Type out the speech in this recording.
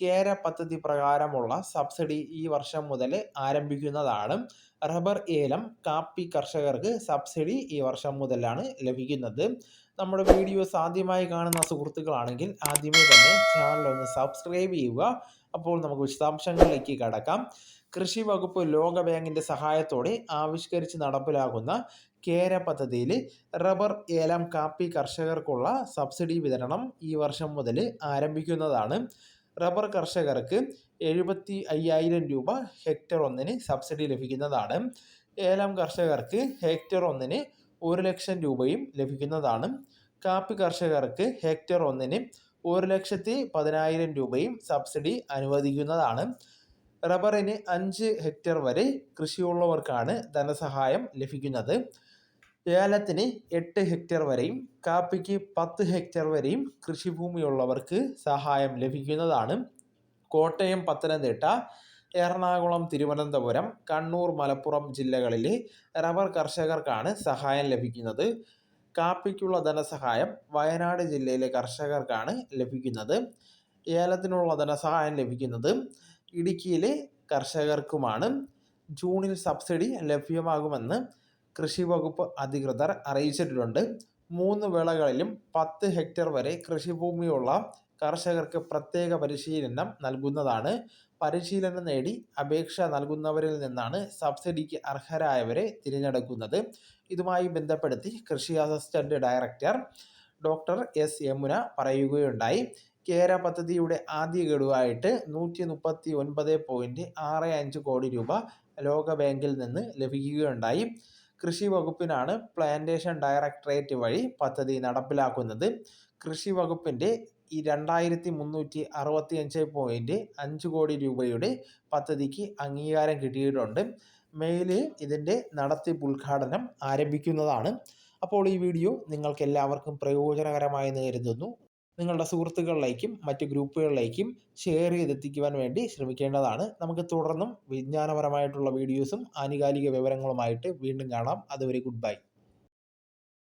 കേര പദ്ധതി പ്രകാരമുള്ള സബ്സിഡി ഈ വർഷം മുതൽ ആരംഭിക്കുന്നതാണ്. റബ്ബർ ഏലം കാപ്പി കർഷകർക്ക് സബ്സിഡി ഈ വർഷം മുതലാണ് ലഭിക്കുന്നത്. നമ്മുടെ വീഡിയോസ് ആദ്യമായി കാണുന്ന സുഹൃത്തുക്കളാണെങ്കിൽ ആദ്യമേ തന്നെ ചാനൽ ഒന്ന് സബ്സ്ക്രൈബ് ചെയ്യുക. അപ്പോൾ നമുക്ക് വിശദാംശങ്ങളിലേക്ക് കടക്കാം. കൃഷി വകുപ്പ് ലോക ബാങ്കിന്റെ സഹായത്തോടെ ആവിഷ്കരിച്ച് നടപ്പിലാകുന്ന കേര പദ്ധതിയിൽ റബ്ബർ ഏലം കാപ്പി കർഷകർക്കുള്ള സബ്സിഡി വിതരണം ഈ വർഷം മുതൽ ആരംഭിക്കുന്നതാണ്. റബ്ബർ കർഷകർക്ക് എഴുപത്തി അയ്യായിരം രൂപ ഹെക്ടർ ഒന്നിന് സബ്സിഡി ലഭിക്കുന്നതാണ്. ഏലം കർഷകർക്ക് ഹെക്ടർ ഒന്നിന് ഒരു ലക്ഷം രൂപയും ലഭിക്കുന്നതാണ്. കാപ്പി കർഷകർക്ക് ഹെക്ടർ ഒന്നിന് ഒരു ലക്ഷത്തി പതിനായിരം രൂപയും സബ്സിഡി അനുവദിക്കുന്നതാണ്. റബ്ബറിന് അഞ്ച് ഹെക്ടർ വരെ കൃഷിയുള്ളവർക്കാണ് ധനസഹായം ലഭിക്കുന്നത്. ഏലത്തിന് എട്ട് ഹെക്ടർ വരെയും കാപ്പിക്ക് പത്ത് ഹെക്ടർ വരെയും കൃഷിഭൂമിയുള്ളവർക്ക് സഹായം ലഭിക്കുന്നതാണ്. കോട്ടയം പത്തനംതിട്ട എറണാകുളം തിരുവനന്തപുരം കണ്ണൂർ മലപ്പുറം ജില്ലകളിലെ റബ്ബർ കർഷകർക്കാണ് സഹായം ലഭിക്കുന്നത്. കാപ്പിക്കുള്ള ധനസഹായം വയനാട് ജില്ലയിലെ കർഷകർക്കാണ് ലഭിക്കുന്നത്. ഏലത്തിനുള്ള ധനസഹായം ലഭിക്കുന്നത് ഇടുക്കിയിലെ കർഷകർക്കുമാണ്. ജൂണിൽ സബ്സിഡി ലഭ്യമാകുമെന്ന് കൃഷി വകുപ്പ് അധികൃതർ അറിയിച്ചിട്ടുണ്ട്. മൂന്ന് വിളകളിലും പത്ത് ഹെക്ടർ വരെ കൃഷിഭൂമിയുള്ള കർഷകർക്ക് പ്രത്യേക പരിശീലനം നൽകുന്നതാണ്. പരിശീലനം നേടി അപേക്ഷ നൽകുന്നവരിൽ നിന്നാണ് സബ്സിഡിക്ക് അർഹരായവരെ തിരഞ്ഞെടുക്കുന്നത്. ഇതുമായി ബന്ധപ്പെടുത്തി കൃഷി assistant director doctor S Yamuna പറയുകയുണ്ടായി. കേര പദ്ധതിയുടെ ആദ്യ ഗഡുവായിട്ട് നൂറ്റി മുപ്പത്തി ഒൻപത് പോയിന്റ് ആറ് അഞ്ച് കോടി രൂപ ലോകബാങ്കിൽ നിന്ന് ലഭിക്കുകയുണ്ടായി. കൃഷി വകുപ്പിനാണ് പ്ലാന്റേഷൻ ഡയറക്ടറേറ്റ് വഴി പദ്ധതി നടപ്പിലാക്കുന്നത്. കൃഷി വകുപ്പിന്റെ ഈ രണ്ടായിരത്തി മുന്നൂറ്റി അറുപത്തി അഞ്ച് പോയിന്റ് അഞ്ച് കോടി രൂപയുടെ പദ്ധതിക്ക് അംഗീകാരം കിട്ടിയിട്ടുണ്ട്. മെയിൽ ഇതിന്റെ നടത്തിപ്പ് ഉദ്ഘാടനം ആരംഭിക്കുന്നതാണ്. അപ്പോൾ ഈ വീഡിയോ നിങ്ങൾക്ക് എല്ലാവർക്കും പ്രയോജനകരമായി കരുതുന്നു. നിങ്ങളുടെ സുഹൃത്തുക്കളിലേക്കും മറ്റ് ഗ്രൂപ്പുകളിലേക്കും ഷെയർ ചെയ്തെത്തിക്കുവാൻ വേണ്ടി ശ്രമിക്കേണ്ടതാണ്. നമുക്ക് തുടർന്നും വിജ്ഞാനപരമായിട്ടുള്ള വീഡിയോസും ആനുകാലിക വിവരങ്ങളുമായിട്ട് വീണ്ടും കാണാം. അതുവരെ ഗുഡ് ബൈ